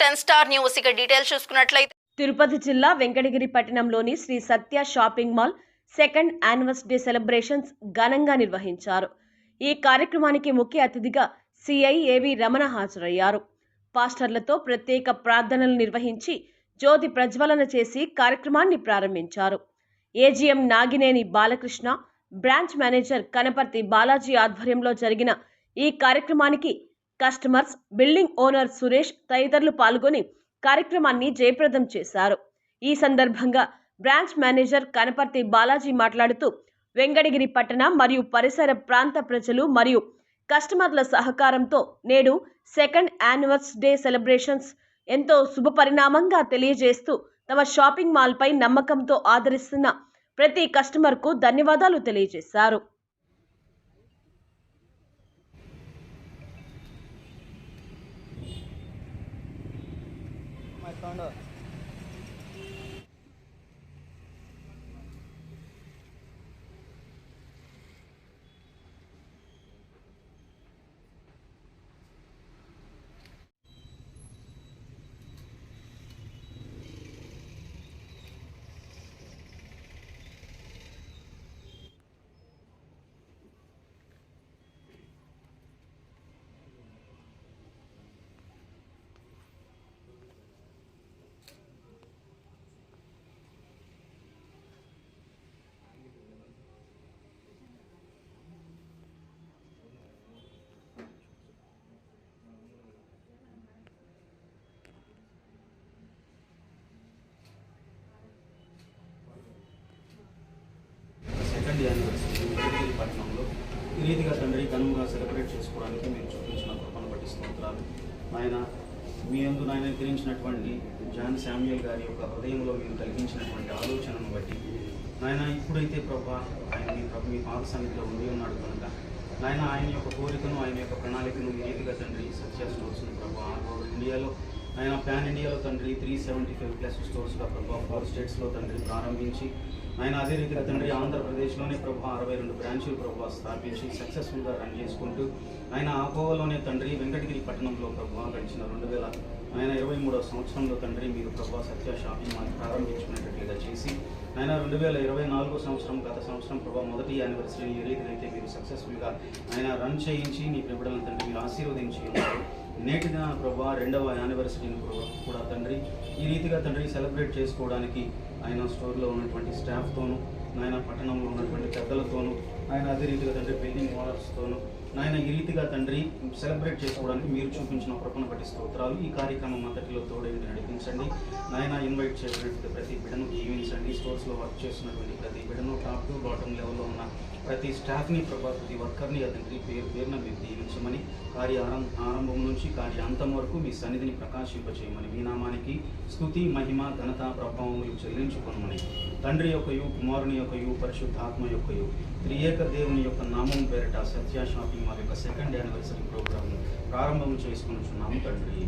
Ten star news. ఇక details చూసుకున్నట్లయితే తిరుపతి జిల్లా వెంకటగిరి పట్టణంలోని Shri Satya shopping mall second anniversary celebrations ఘనంగా నిర్వహించారు. ఈ కార్యక్రమానికి ముఖ్య అతిథిగా సిఐ ఏవి రమణ హాజరయ్యారు. పాస్టర్లతో ప్రత్యేక ప్రార్థనలు నిర్వహించి జ్యోతి ప్రజ్వలన చేసి కార్యక్రమాన్ని ప్రారంభించారు. AGM Nagineni Balakrishna branch manager Kanaparthi Balaji ఆధ్వర్యంలో జరిగిన ఈ కార్యక్రమానికి కస్టమర్స్ బిల్డింగ్ ఓనర్ సురేష్ తదితరులు పాల్గొని కార్యక్రమాన్ని జయప్రదం చేశారు. ఈ సందర్భంగా బ్రాంచ్ మేనేజర్ కనపర్తి బాలాజీ మాట్లాడుతూ వెంకటగిరి పట్టణ మరియు పరిసర ప్రాంత ప్రజలు మరియు కస్టమర్ల సహకారంతో నేడు సెకండ్ యానివర్స్ డే సెలబ్రేషన్స్ ఎంతో శుభపరిణామంగా తెలియజేస్తూ తమ షాపింగ్ మాల్పై నమ్మకంతో ఆదరిస్తున్న ప్రతి కస్టమర్కు ధన్యవాదాలు తెలియజేశారు. കണ്ടോ సెకండ్ యానివర్సరీ పట్టణంలో ఈ రీతిగా తండ్రి ఘనంగా సెలబ్రేట్ చేసుకోవడానికి మీరు చూపించిన కృపను బట్టి స్తోత్రాలు. ఆయన మీ అందు నాయన గ్రహించినటువంటి జాన్ శామ్యుయల్ గారి యొక్క హృదయంలో మీరు కలిగించినటువంటి ఆలోచనను బట్టి నాయన ఇప్పుడైతే ప్రభా ఆయన మీ ప్రభు మీ పాద సన్నిధిలో ఉండి ఉన్నాడు కనుక నాయన ఆయన యొక్క కోరికను ఆయన యొక్క ప్రణాళికను ఈ రీతిగా తండ్రి సత్య స్టోర్స్ను ప్రభా ఆల్ ఇండియాలో ఆయన ప్యాన్ ఇండియాలో తండ్రి త్రీ సెవెంటీ ఫైవ్ ప్లస్ స్టోర్స్గా ప్రభా ఫోర్ స్టేట్స్లో తండ్రి ప్రారంభించి ఆయన అదే రీతిగా తండ్రి ఆంధ్రప్రదేశ్లోనే ప్రభు అరవై రెండు బ్రాంచులు ప్రభు స్థాపించి సక్సెస్ఫుల్గా రన్ చేసుకుంటూ ఆయన ఆ తండ్రి వెంకటగిరి పట్టణంలో ప్రభు గడిచిన రెండు వేల ఆయన ఇరవై మూడవ సంవత్సరంలో తండ్రి మీరు ప్రభు సత్య షాపింగ్ మాల్ ప్రారంభించుకునేటట్లుగా చేసి ఆయన రెండు వేల ఇరవై నాలుగో సంవత్సరం గత సంవత్సరం ప్రభావ మొదటి యానివర్సరీని ఏ రీతిగా మీరు సక్సెస్ఫుల్గా ఆయన రన్ చేయించి నీ పిబడలను తండ్రి మీరు ఆశీర్వదించి ఉన్నారు నేటి దిన ప్రభా రెండవ యానివర్సరీని కూడా తండ్రి ఈ రీతిగా తండ్రి సెలబ్రేట్ చేసుకోవడానికి ఆయన స్టోర్లో ఉన్నటువంటి స్టాఫ్తోనూ నాయన పట్టణంలో ఉన్నటువంటి పెద్దలతోనూ ఆయన అదే రీతిగా తండ్రి బిల్డింగ్ ఓనర్స్తోనూ నాయన ఈ రీతిగా తండ్రి సెలబ్రేట్ చేసుకోవడానికి మీరు చూపించిన కృపను బట్టి స్తోత్రాలు. ఈ కార్యక్రమం అంతటిలో తోడేంటి నడిపించండి. నాయన ఇన్వైట్ చేసినటువంటి ప్రతి బిడను దీవించండి స్టోర్స్లో వర్క్ చేస్తున్నటువంటి ప్రతి బిడ్డను టాప్ టు బాటమ్ లెవెల్లో ఉన్న ప్రతి స్టాఫ్ని ప్రభా ప్రతి వర్కర్ని అతని పేరు పేరున మీరు దీవించమని కార్య ఆరంభం నుంచి కార్య అంతం వరకు మీ సన్నిధిని ప్రకాశింపచేయమని మీ నామానికి స్థుతి మహిమ ఘనత ప్రభావములు చెల్లించుకొనమని. తండ్రి యొక్కయు కుమారుని యొక్కయు పరిశుద్ధాత్మ యొక్కయు త్రియేక దేవుని యొక్క నామం పేరిట సత్య షాపింగ్ మాల్ యొక్క సెకండ్ యానివర్సరీ ప్రోగ్రామ్ ప్రారంభం చేసుకుని తండ్రి.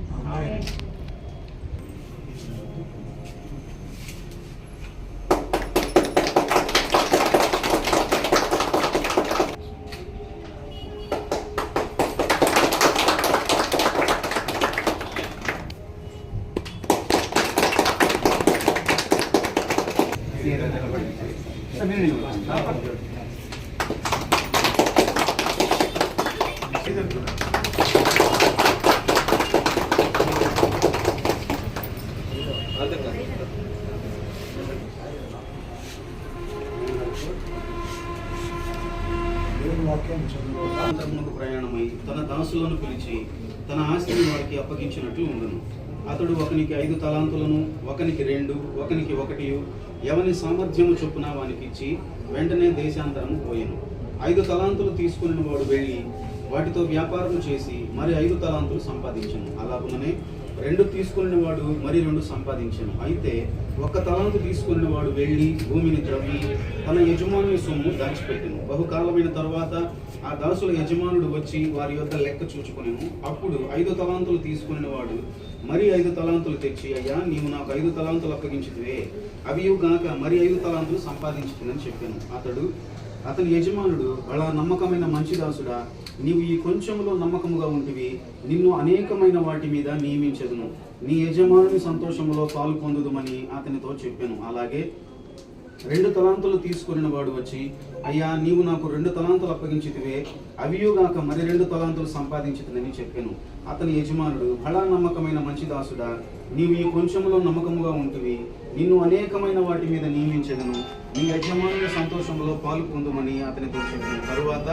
ఆస్తిని వారికి అప్పగించినట్లు ఉండును. అతడు ఒకనికి ఐదు తలాంతులను ఒకనికి రెండు ఒకనికి ఒకటి ఎవని సామర్థ్యము చొప్పున వానికి ఇచ్చి వెంటనే దేశాంతరము పోయెను. ఐదు తలాంతులు తీసుకుని వాడు వెళ్ళి వాటితో వ్యాపారం చేసి మరి ఐదు తలాంతులు సంపాదించను. అలాగుననే రెండు తీసుకుని వాడు మరి రెండు సంపాదించను. అయితే ఒక్క తలాంతు తీసుకుని వాడు వెళ్ళి భూమిని త్రవ్వి తన యజమాని సొమ్ము దాచిపెట్టింది బహుకాలమైన తర్వాత ఆ దాసుల యజమానుడు వచ్చి వారి యొక్క లెక్క చూచుకునేను. అప్పుడు ఐదు తలాంతులు తీసుకుని వాడు మరి ఐదు తలాంతులు తెచ్చి అయ్యా నీవు నాకు ఐదు తలాంతులు అప్పగించితివే. అవి గాక మరి ఐదు తలాంతులు సంపాదించుతుందని చెప్పాను. అతడు అతని యజమానుడు అలా నమ్మకమైన మంచి దాసుడా నీవు ఈ కొంచెంలో నమ్మకముగా ఉంటివి. నిన్ను అనేకమైన వాటి మీద నియమించదును. నీ యజమానుని సంతోషములో పాలు పొందుదుమని అతనితో చెప్పాను. అలాగే రెండు తలాంతులు తీసుకుని వాడు వచ్చి అయ్యా నీవు నాకు రెండు తలాంతులు అప్పగించితివే అవియుగాక మరి రెండు తలాంతులు సంపాదించుతుందని చెప్పాను. అతని యజమానుడు బలా నమ్మకమైన మంచి దాసుడా నీవు ఈ కొంచెంలో నమ్మకముగా ఉంటివి. నిన్ను అనేకమైన వాటి మీద నియమించదను నీ యజమానుల సంతోషంలో పాలు పొందుమని అతనితో చెప్పాను తరువాత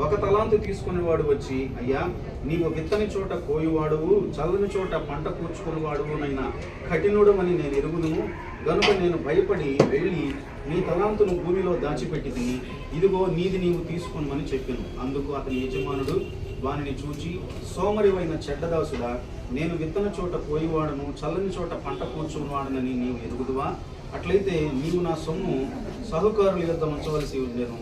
ఒక తలాంతు తీసుకునేవాడు వచ్చి అయ్యా నీవు విత్తని చోట కోయువాడువు చల్లని చోట పంట కూర్చుకునేవాడువునైనా కఠినుడమని నేను ఎరుగును గనుక నేను భయపడి వెళ్ళి నీ తలాంతును భూమిలో దాచిపెట్టి తిని ఇదిగో నీది నీవు తీసుకొనమని చెప్పాను. అందుకు అతని యజమానుడు వానిని చూచి సోమరివైన చెడ్డదాసుడా నేను విత్తన చోట పోయివాడను చల్లని చోట పంట కూర్చున్నవాడనని నీవు ఎరుగుదువా? అట్లయితే నీవు నా సొమ్ము సహకారుల యొద్ద ఉంచవలసి ఉండేను.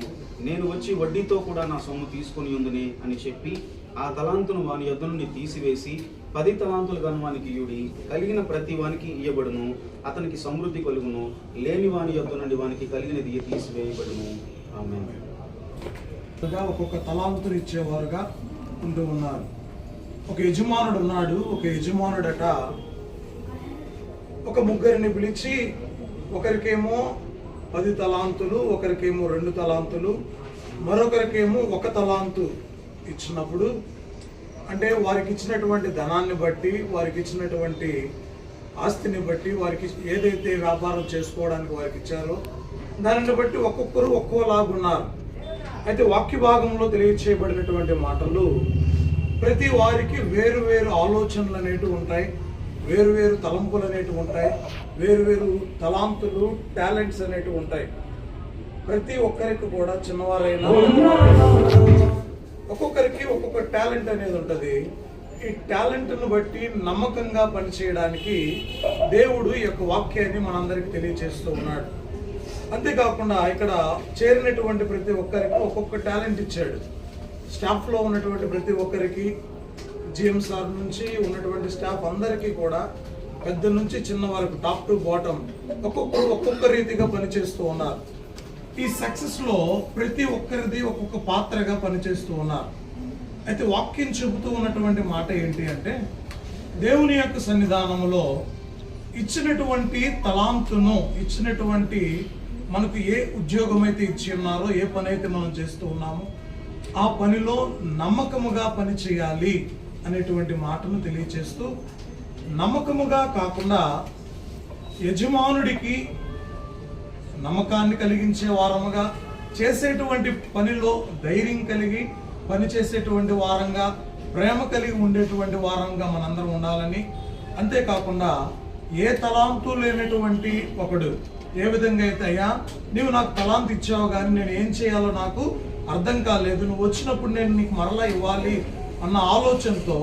నేను వచ్చి వడ్డీతో కూడా నా సొమ్ము తీసుకుని ఉందని అని చెప్పి ఆ తలాంతును వాని యొద్ద నుండి తీసివేసి పది తలాంతులు గనువానికి ఇయుడి కలిగిన ప్రతి వానికి ఇయ్యబడును. అతనికి సమృద్ధి కలుగును. లేని వాని యొద్ద నుండి వానికి కలిగినది తీసివేయబడును. ఆమె ఒక్కొక్క తలాంతులు ఇచ్చేవారుగా ఉంటూ ఉన్నారు. ఒక యజమానుడు ఉన్నాడు. ఒక యజమానుడట ఒక ముగ్గురిని పిలిచి ఒకరికేమో పది తలాంతులు ఒకరికేమో రెండు తలాంతులు మరొకరికేమో ఒక తలాంతు ఇచ్చినప్పుడు అంటే వారికి ఇచ్చినటువంటి ధనాన్ని బట్టి వారికి ఇచ్చినటువంటి ఆస్తిని బట్టి వారికి ఏదైతే వ్యాపారం చేసుకోవడానికి వారికి ఇచ్చారో దానిని బట్టి ఒక్కొక్కరు ఒక్కోలాగున్నారు అయితే వాక్య భాగంలో తెలియచేయబడినటువంటి మాటలు ప్రతి వారికి వేరు వేరు ఆలోచనలు అనేటివి ఉంటాయి. వేరు వేరు తలంపులు అనేటివి ఉంటాయి. వేరు వేరు తలాంతులు టాలెంట్స్ అనేటివి ఉంటాయి. ప్రతి ఒక్కరికి కూడా చిన్నవారైనా ఒక్కొక్కరికి ఒక్కొక్క టాలెంట్ అనేది ఉంటుంది. ఈ టాలెంట్ను బట్టి నమ్మకంగా పనిచేయడానికి దేవుడు ఈ యొక్క వాక్యాన్ని మనందరికీ తెలియజేస్తూ ఉన్నాడు. అంతేకాకుండా ఇక్కడ చేరినటువంటి ప్రతి ఒక్కరికి ఒక్కొక్క టాలెంట్ ఇచ్చాడు. స్టాఫ్లో ఉన్నటువంటి ప్రతి ఒక్కరికి జిఎం సార్ నుంచి ఉన్నటువంటి స్టాఫ్ అందరికీ కూడా పెద్ద నుంచి చిన్న వరకు టాప్ టు బాటమ్ ఒక్కొక్కరు ఒక్కొక్క రీతిగా పనిచేస్తూ ఉన్నారు. ఈ సక్సెస్లో ప్రతి ఒక్కరిది ఒక్కొక్క పాత్రగా పనిచేస్తూ ఉన్నారు. అయితే వాక్యం చెబుతూ ఉన్నటువంటి మాట ఏంటి అంటే దేవుని యొక్క సన్నిధానంలో ఇచ్చినటువంటి తలాంతును ఇచ్చినటువంటి మనకు ఏ ఉద్యోగం అయితే ఇచ్చి ఉన్నారో ఏ పని అయితే మనం చేస్తూ ఉన్నామో ఆ పనిలో నమ్మకముగా పని చేయాలి అనేటువంటి మాటను తెలియచేస్తూ నమ్మకముగా కాకుండా యజమానుడికి నమ్మకాన్ని కలిగించే వారముగా చేసేటువంటి పనిలో ధైర్యం కలిగి పనిచేసేటువంటి వారంగా ప్రేమ కలిగి ఉండేటువంటి వారంగా మనందరం ఉండాలని. అంతేకాకుండా ఏ తలాంతు లేనటువంటి ఒకడు ఏ విధంగా అయితే అయ్యా నీవు నాకు తలాంతు ఇచ్చావు కానీ నేను ఏం చేయాలో నాకు అర్థం కాలేదు. నువ్వు వచ్చినప్పుడు నేను నీకు మరలా ఇవ్వాలి అన్న ఆలోచనతో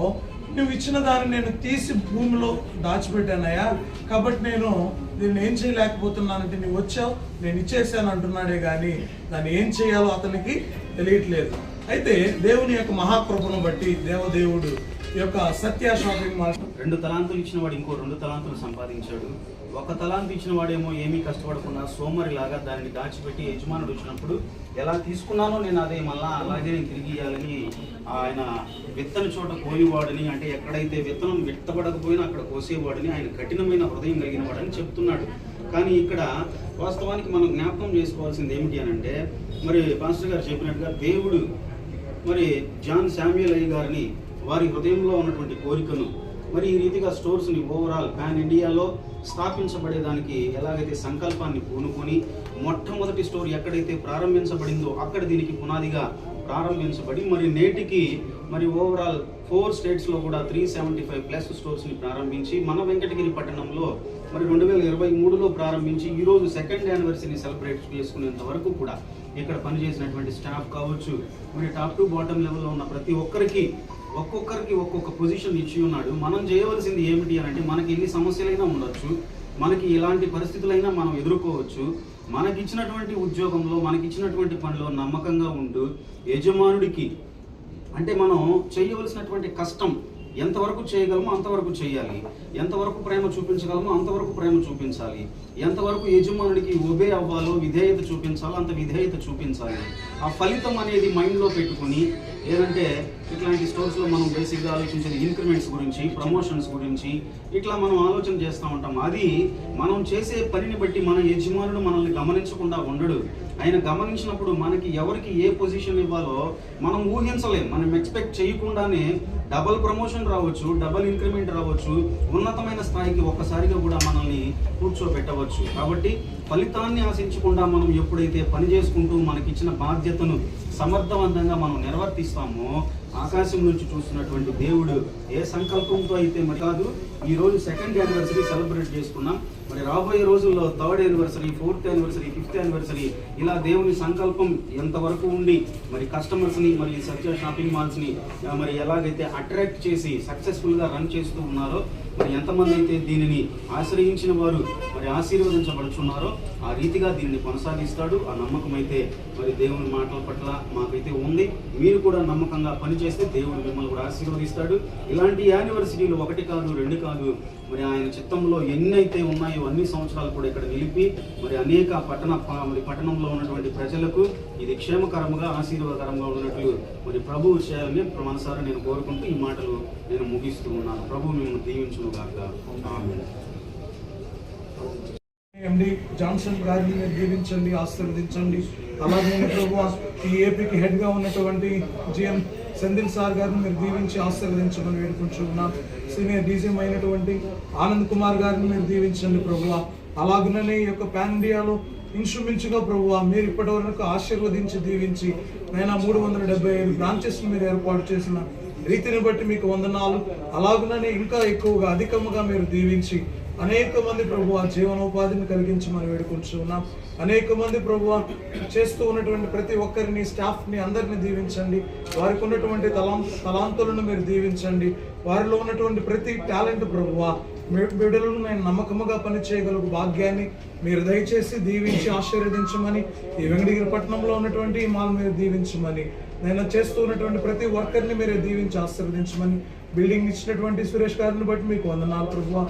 నువ్వు ఇచ్చిన దాన్ని నేను తీసి భూమిలో దాచిపెట్టానయ్యా. కాబట్టి నేను దీన్ని ఏం చేయలేకపోతున్నానంటే నువ్వు వచ్చావు నేను ఇచ్చేసాను అంటున్నాడే కానీ దాన్ని ఏం చేయాలో అతనికి తెలియట్లేదు. అయితే దేవుని యొక్క మహాకృపను బట్టి దేవదేవుడు యొక్క సత్య షాపింగ్ మాల్ రెండు తలాంతులు ఇచ్చిన వాడు ఇంకో రెండు తలాంతులు సంపాదించాడు. ఒక తలాంతు ఇచ్చిన వాడేమో ఏమీ కష్టపడకుండా సోమరిలాగా దానిని దాచిపెట్టి యజమానుడు వచ్చినప్పుడు ఎలా తీసుకున్నానో నేను అదే మళ్ళా అలాగే నేను తిరిగి ఇవ్వాలని ఆయన విత్తన చోట కోయవాడని అంటే ఎక్కడైతే విత్తనం విత్తబడకపోయినా అక్కడ కోసేవాడని ఆయన కఠినమైన హృదయం కలిగిన వాడని చెప్తున్నాడు. కానీ ఇక్కడ వాస్తవానికి మనం జ్ఞాపకం చేసుకోవాల్సింది ఏమిటి అని అంటే మరి పాస్టర్ గారు చెప్పినట్టుగా దేవుడు మరి జాన్ శామ్యుల్ అయ్య గారిని వారి హృదయంలో ఉన్నటువంటి కోరికను మరి ఈ రీతిగా స్టోర్స్ని ఓవరాల్ పాన్ ఇండియాలో స్థాపించబడేదానికి ఎలాగైతే సంకల్పాన్ని పూనుకొని మొట్టమొదటి స్టోర్ ఎక్కడైతే ప్రారంభించబడిందో అక్కడ దీనికి పునాదిగా ప్రారంభించబడి మరి నేటికి మరి ఓవరాల్ ఫోర్ స్టేట్స్లో కూడా త్రీ సెవెంటీ ఫైవ్ ప్లస్ స్టోర్స్ని ప్రారంభించి మన వెంకటగిరి పట్టణంలో మరి రెండు వేల ఇరవై మూడులో ప్రారంభించి ఈరోజు సెకండ్ యానివర్సరీని సెలబ్రేట్ చేసుకునేంత వరకు కూడా ఇక్కడ పనిచేసినటువంటి స్టాఫ్ కావచ్చు మరి టాప్ టు బాటమ్ లెవెల్లో ఉన్న ప్రతి ఒక్కరికి ఒక్కొక్కరికి ఒక్కొక్క పొజిషన్ ఇచ్చి ఉన్నాడు. మనం చేయవలసింది ఏమిటి అని అంటే మనకి ఎన్ని సమస్యలైనా ఉండొచ్చు మనకి ఎలాంటి పరిస్థితులైనా మనం ఎదుర్కోవచ్చు. మనకిచ్చినటువంటి ఉద్యోగంలో మనకిచ్చినటువంటి పనిలో నమ్మకంగా ఉంటూ యజమానుడికి అంటే మనం చేయవలసినటువంటి కష్టం ఎంతవరకు చేయగలమో అంతవరకు చేయాలి. ఎంతవరకు ప్రేమ చూపించగలమో అంతవరకు ప్రేమ చూపించాలి. ఎంతవరకు యజమానుడికి ఒబే అవ్వాలో విధేయత చూపించాలో అంత విధేయత చూపించాలి. ఆ ఫలితం అనేది మైండ్లో పెట్టుకుని ఏదంటే ఇట్లాంటి స్టోర్స్లో మనం బేసిక్గా ఆలోచించేది ఇంక్రిమెంట్స్ గురించి ప్రమోషన్స్ గురించి ఇట్లా మనం ఆలోచన చేస్తూ ఉంటాం. అది మనం చేసే పనిని బట్టి మన యజమానుడు మనల్ని గమనించకుండా ఉండడు. ఆయన గమనించినప్పుడు మనకి ఎవరికి ఏ పొజిషన్ ఇవ్వాలో మనం ఊహించలేం. మనం ఎక్స్పెక్ట్ చేయకుండానే డబల్ ప్రమోషన్ రావచ్చు డబల్ ఇంక్రిమెంట్ రావచ్చు. ఉన్నతమైన స్థాయికి ఒక్కసారిగా కూడా మనల్ని కూర్చోబెట్టవచ్చు. కాబట్టి ఫలితాన్ని ఆశించకుండా మనం ఎప్పుడైతే పని చేసుకుంటూ మనకిచ్చిన బాధ్యతను సమర్థవంతంగా మనం నిర్వర్తిస్తామో ఆకాశం నుంచి చూస్తున్నటువంటి దేవుడు ఏ సంకల్పంతో అయితే మరి కాదు ఈ రోజు సెకండ్ యానివర్సరీ సెలబ్రేట్ చేసుకున్నాం. మరి రాబోయే రోజుల్లో third anniversary fourth anniversary fifth anniversary ఇలా దేవుని సంకల్పం ఎంతవరకు ఉండి మరి కస్టమర్స్ని మరి సత్య షాపింగ్ మాల్స్ని మరి ఎలాగైతే అట్రాక్ట్ చేసి సక్సెస్ఫుల్గా రన్ చేస్తూ ఉన్నారో మరి ఎంతమంది అయితే దీనిని ఆశ్రయించిన వారు మరి ఆశీర్వదించబడుచున్నారో ఆ రీతిగా దీనిని కొనసాగిస్తాడు. ఆ నమ్మకం అయితే మరి దేవుని మాటల పట్ల మాకైతే ఉంది. మీరు కూడా నమ్మకంగా పనిచేస్తే దేవుడు మిమ్మల్ని కూడా ఆశీర్వదిస్తాడు. ఇలాంటి యానివర్సిటీలు ఒకటి కాదు రెండు కాదు మరి ఆయన చిత్తంలో ఎన్ని అయితే ఉన్నాయో అన్ని సంవత్సరాలు కూడా ఇక్కడ నిలిపి మరి అనేక పట్టణ మరి పట్టణంలో ఉన్నటువంటి ప్రజలకు ఇది క్షేమకరంగా ఆశీర్వాదకరంగా ఉన్నట్లు మరి ప్రభువు చేయాలని మనసారా నేను కోరుకుంటూ ఈ మాటలు నేను ముగిస్తూ ఉన్నాను. ప్రభు మిమ్మల్ని దీవించును గాక ఎండి జాన్సన్ గారిని మీరు దీవించండి ఆశీర్వదించండి. అలాగే ప్రభు ఈ ఏపీకి హెడ్గా ఉన్నటువంటి జిఎం సెంధిల్ సార్ గారిని మీరు దీవించి ఆశీర్వదించమని వేడుకుంటున్నాం. సీనియర్ డీజీఎం అయినటువంటి ఆనంద్ కుమార్ గారిని మీరు దీవించండి ప్రభు అలాగనే ఈ యొక్క పాన్ ఇండియాలో ఇంచుమించుగా ప్రభు మీరు ఇప్పటి వరకు ఆశీర్వదించి దీవించి నైనా మూడు వందల డెబ్బై ఐదు బ్రాంచెస్ మీరు ఏర్పాటు చేసిన రీతిని బట్టి మీకు వందనాలు. అలాగనే ఇంకా ఎక్కువగా అధికముగా మీరు దీవించి అనేక మంది ప్రభు ఆ జీవనోపాధిని కలిగించమని వేడుకుంటున్నాం అనేక మంది ప్రభు చేస్తూ ఉన్నటువంటి ప్రతి ఒక్కరిని స్టాఫ్ని అందరిని దీవించండి. వారికి ఉన్నటువంటి తలాం తలాంతులను మీరు దీవించండి. వారిలో ఉన్నటువంటి ప్రతి టాలెంట్ ప్రభువా బిడ్డలను నేను నమ్మకముగా పనిచేయగలుగు భాగ్యాన్ని మీరు దయచేసి దీవించి ఆశీర్వదించమని ఈ వెంకటగిరి పట్టణంలో ఉన్నటువంటి ఈ మాల్ మీరు దీవించమని నేను చేస్తూ ఉన్నటువంటి ప్రతి వర్కర్ని మీరు దీవించి ఆశీర్వదించమని బిల్డింగ్ ఇచ్చినటువంటి సురేష్ గారిని బట్టి మీకు వందనాలు ప్రభు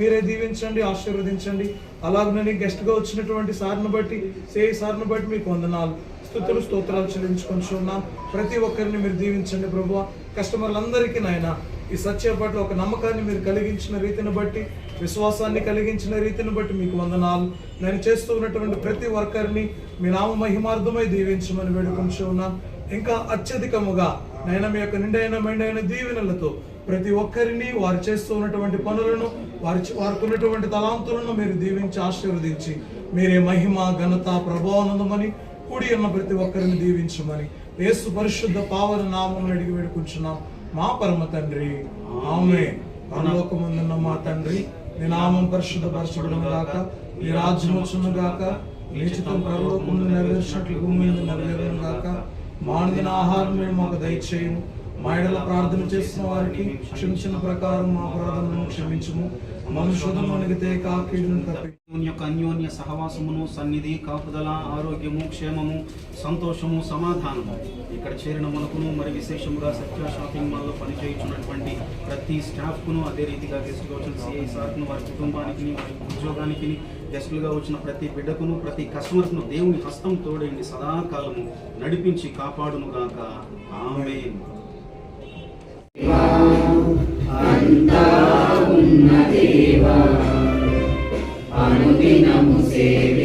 మీరే దీవించండి ఆశీర్వదించండి. అలాగనే గెస్ట్గా వచ్చినటువంటి సార్ని బట్టి సే సార్ని బట్టి మీకు వందనాలు. స్థుతులు స్తోత్రాలు చెల్లించుకుంటున్నాం ప్రతి ఒక్కరిని మీరు దీవించండి ప్రభు కస్టమర్లందరికీ నాయన ఈ సత్య పట్ల ఒక నమ్మకాన్ని మీరు కలిగించిన రీతిని బట్టి విశ్వాసాన్ని కలిగించిన రీతిని బట్టి మీకు వందనాలు. నేను చేస్తూ ఉన్నటువంటి ప్రతి వర్కర్ని మీ నామ మహిమార్థమై దీవించమని వేడుకుంటూ ఉన్నాను ఇంకా అత్యధికముగా నైనా మీ యొక్క నిండైన మెండైన దీవెనలతో ప్రతి ఒక్కరిని వారు చేస్తూ ఉన్నటువంటి పనులను వారి వారికి తలాంతులను మీరు దీవించి ఆశీర్వదించి మీరే మహిమ ఘనత ప్రభావనందమని కూడి ఉన్న ప్రతి ఒక్కరిని దీవించమని యేసు పరిశుద్ధ పావన నామం అడిగి వేడుకుంటున్నాం మా పరమ తండ్రి ఆమె పరలోకముందున్న మా తండ్రి నీ నామం పరిశుద్ధ పరచబడము గాక నీ రాజ్యం వచ్చును గాక నీ చిత్తం పరలోకముందు నెరవేర్చినట్లు భూమి మీద నెరవేరును గాక మానదిన ఆహారం మేము మాకు దయచేయము. మా ప్రార్థన చేసిన వారికి క్షమించిన ప్రకారం మా అపరాధములను క్షమించము. యొక్క అన్యోన్య సహవాసమును సన్నిధి కాపుదల ఆరోగ్యము క్షేమము సంతోషము సమాధానము. ఇక్కడ చేరిన మనకును మరి విశేషముగా సత్య షాపింగ్ మాల్లో పనిచేయుచున్నటువంటి ప్రతి స్టాఫ్కును అదే రీతిగా గెస్ట్గా వచ్చిన సిఐ సార్కును వారి కుటుంబానికి వారి ఉద్యోగానికి గెస్టులుగా వచ్చిన ప్రతి బిడ్డకును ప్రతి కస్టమర్కును దేవుని హస్తం తోడైంది సదాకాలము నడిపించి కాపాడును గాక ఆమె అనుదినము సేవిస్తాము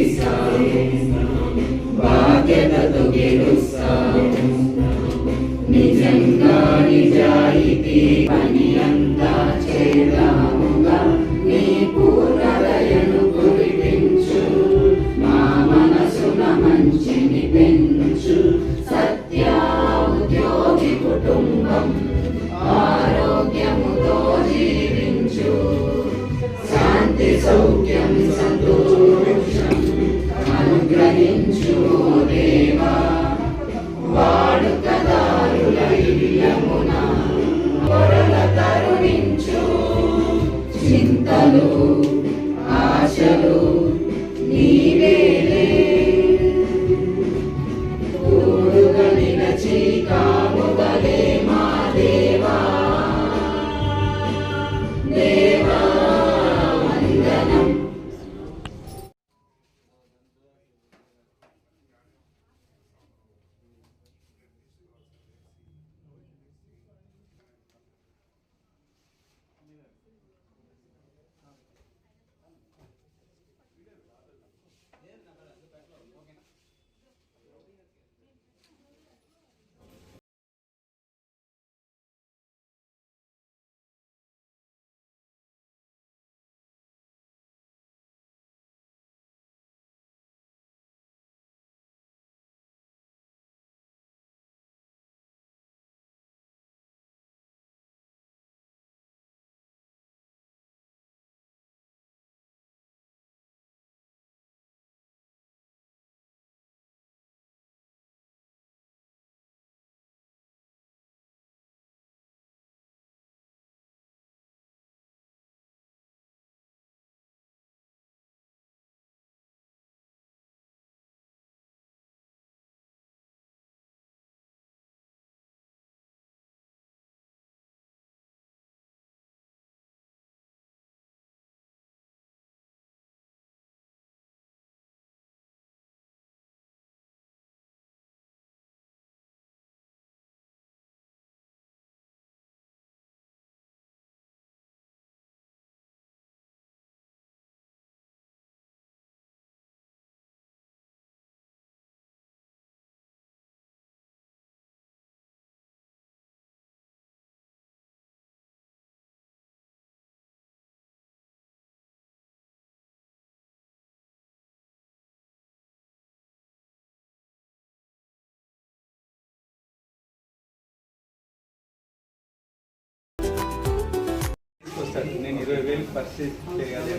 వస్తాడు నేను ఇరవై వేలకు పర్చేస్ చేయాలి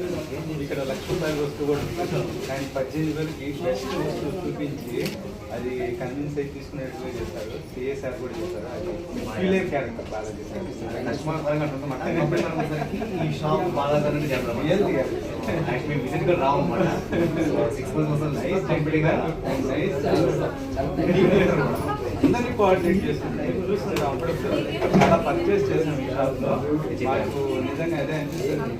ఇక్కడ లక్ష రూపాయల వస్తువు కూడా. కానీ పద్దెనిమిది వేలకి బెస్ట్ వస్తువు చూపించి అది కన్విన్స్ అయి తీసుకునేట్టుగా చేస్తారు. సిఎస్ఆర్ కూడా చేస్తారు. అది ఫీలే క్యారెక్టర్ బాగా వచ్చేసరికి ఈ షాప్ బాగా విజిట్ కూడా రావు సిక్స్ మంత్స్ కంపెనీగా నైస్ అందరినీ కోఆర్డినేట్ చేస్తుంది. చూస్తుంటాం అప్పుడప్పుడు చాలా పర్చేస్ చేసాం ఈ షాప్లో మాకు నిజంగా అదే అనిపిస్తుంది.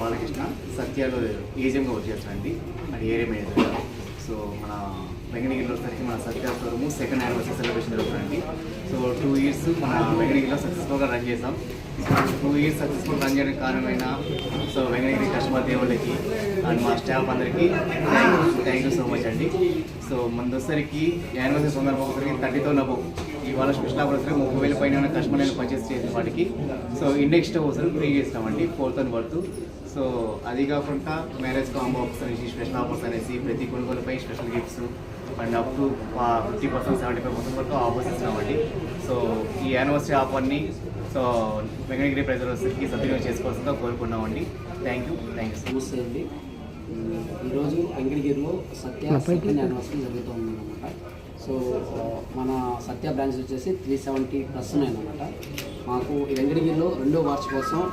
బాలకృష్ణ సత్యాలో ఏజిఎంగా వర్క్ చేస్తానండి అది ఏరియా మేనేజర్ సో మన వెంకటగిరిలో వచ్చేసరికి మన Satya showroom second anniversary celebration జరుగుతుందండి. సో టూ ఇయర్స్ మన వెంకటగిరిలో సక్సెస్ఫుల్గా రన్ చేసాం. టూ ఇయర్స్ సక్సెస్ఫుల్ రన్ చేయడానికి కారణమైన సో వెంకటగిరి కస్టమర్ దేవుళ్ళకి అండ్ మా స్టాఫ్ అందరికీ థ్యాంక్ యూ సో మచ్ అండి. సో మన వచ్చేసరికి యానివర్సరీ సందర్భం ఒకసారికి థర్టీ థౌసండ్ నవ్వు. ఇవాళ స్పెషల్ ఆఫర్ వచ్చేసరికి ముప్పై వేల పైన కస్టమర్ నేను పర్చేస్ చేసిన వాటికి. సో ఇండెక్స్ స్టవ్ వచ్చేసరికి ఫ్రీ చేస్తామండి ఫోర్ థౌసండ్ వర్త్ సో అది కాకుండా మ్యారేజ్ కాంబో ఆఫర్స్ అనేసి స్పెషల్ ఆఫర్స్ అనేసి ప్రతి కొనుగోలుపై special gifts and up to fifty percent seventy five percent వరకు ఆఫర్స్ ఇస్తున్నామండి సో ఈ యానివర్సరీ ఆఫర్ని సో వెంకటగిరి ప్రజలకి సద్వినియోగం చేసుకోవాల్సిందిగా కోరుకున్నామండి థ్యాంక్ యూ థ్యాంక్ యూ నమస్తే అండి. ఈరోజు వెంకటగిరిలో సత్య సెకండ్ యానివర్సరీ జరుగుతూ ఉందన్నమాట సో మన సత్య బ్రాంచ్ వచ్చేసి త్రీ సెవెంటీ ప్లస్ ఉన్నాయన్నమాట మాకు ఈ వెంకటగిరిలో రెండో వార్షికోత్సవం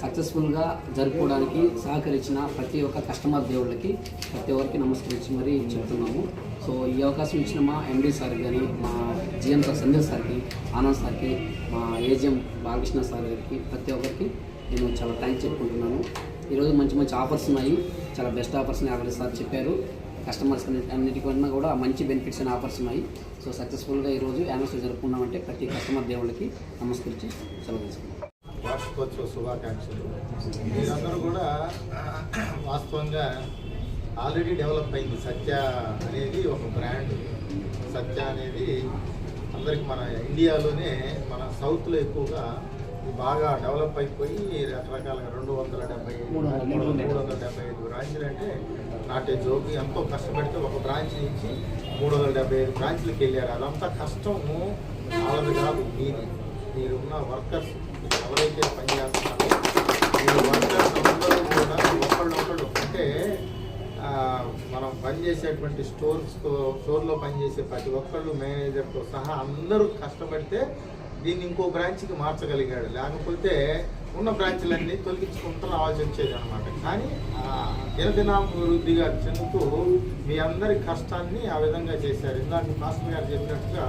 సక్సెస్ఫుల్గా జరుపుకోవడానికి సహకరించిన ప్రతి ఒక్క కస్టమర్ దేవుళ్ళకి ప్రతి ఒక్కరికి నమస్కరించి మరీ చెప్తున్నాము. సో ఈ అవకాశం ఇచ్చిన మా ఎండీ సార్ కానీ మా జిఎం సార్ సందేశ్ సార్కి ఆనంద్ సార్కి మా ఏజిఎం బాలకృష్ణ సార్ గారికి ప్రతి ఒక్కరికి నేను చాలా థ్యాంక్స్ చెప్పుకుంటున్నాను. ఈరోజు మంచి మంచి ఆఫర్స్ ఉన్నాయి. చాలా బెస్ట్ ఆఫర్స్ ఆల్రెడీ సార్ చెప్పారు. కస్టమర్స్ అన్నిటికన్నా కూడా మంచి బెనిఫిట్స్ అండ్ ఆఫర్స్ ఉన్నాయి. సో సక్సెస్ఫుల్గా ఈరోజు యానివర్సరీ జరుపుకున్నామంటే ప్రతి కస్టమర్ దేవుళ్ళకి నమస్కరించి సెలవు తీసుకున్నాం వార్షికోత్సవ శుభాకాంక్షలు. మీరందరూ కూడా వాస్తవంగా ఆల్రెడీ డెవలప్ అయింది. సత్య అనేది ఒక బ్రాండ్ సత్య అనేది అందరికి మన ఇండియాలోనే మన సౌత్లో ఎక్కువగా బాగా డెవలప్ అయిపోయి రకరకాలుగా రెండు వందల డెబ్బై మూడు వందల- డెబ్బై ఐదు. బ్రాంచ్లు అంటే నాటే జోగి ఎంతో కష్టపడితే ఒక బ్రాంచ్ నుంచి మూడు వందల డెబ్బై ఐదు బ్రాంచ్లకు వెళ్ళారు. అదంతా కష్టము. వాళ్ళది కాదు మీది. మీరున్న వర్కర్స్ ఎవరైతే పనిచేస్తున్నారో మీరు వర్కర్స్ అందరూ కూడా ఒకళ్ళొకళ్ళు అంటే మనం పనిచేసేటువంటి స్టోర్స్తో స్టోర్లో పనిచేసే ప్రతి ఒక్కళ్ళు మేనేజర్తో సహా అందరూ కష్టపడితే దీన్ని ఇంకో బ్రాంచ్కి మార్చగలిగాడు. లేకపోతే ఉన్న బ్రాంచ్లన్నీ తొలగించుకుంటూ రావాల్సి వచ్చేది అనమాట కానీ ఆ దినదినాభివృద్ధిగా చెందుతూ మీ అందరి కష్టాన్ని ఆ విధంగా చేశారు. ఇందాక మాస్టర్ గారు చెప్పినట్టుగా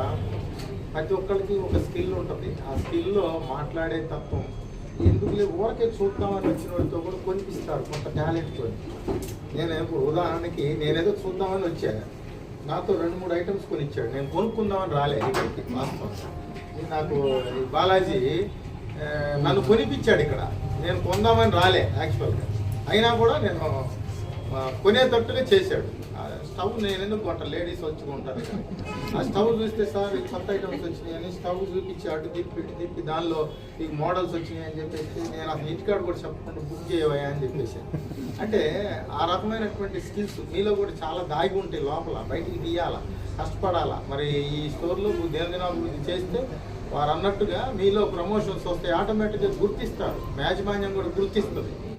ప్రతి ఒక్కరికి ఒక స్కిల్ ఉంటుంది. ఆ స్కిల్లో మాట్లాడే తత్వం. ఎందుకులే ఊరకే చూద్దామని వచ్చిన వాడితో కూడా కొనిపిస్తారు కొంత టాలెంట్తో నేను ఇప్పుడు ఉదాహరణకి నేనేదో చూద్దామని వచ్చాను నాతో రెండు మూడు ఐటమ్స్ కొనిచ్చాడు. నేను కొనుక్కుందామని రాలే ఇక్కడికి వాస్తవం ఇది నాకు బాలాజీ నన్ను కొనిపించాడు ఇక్కడ. నేను కొందామని రాలే యాక్చువల్గా అయినా కూడా నేను కొనేటట్టుగా చేశాడు. ఆ స్టవ్ నేను ఎందుకు కొంట? లేడీస్ వచ్చి కొంటారు ఆ స్టవ్ చూస్తే సార్ ఈ కొత్త ఐటమ్స్ వచ్చినాయని స్టవ్ చూపించి అటు తిప్పి ఇటు తిప్పి దానిలో ఈ మోడల్స్ వచ్చినాయి అని చెప్పేసి నేను అసలు ఇంటికాడ కూడా చెప్పకుండా బుక్ చేయవా అని చెప్పేసి. అంటే ఆ రకమైనటువంటి స్కిల్స్ మీలో కూడా చాలా దాగి ఉంటాయి లోపల బయటికి తీయాలా కష్టపడాలా. మరి ఈ స్టోర్లో దినదినాభివృద్ధి చేస్తే వారు అన్నట్టుగా మీలో ప్రమోషన్స్ వస్తే ఆటోమేటిక్గా గుర్తిస్తారు. యాజమాన్యం కూడా గుర్తిస్తుంది.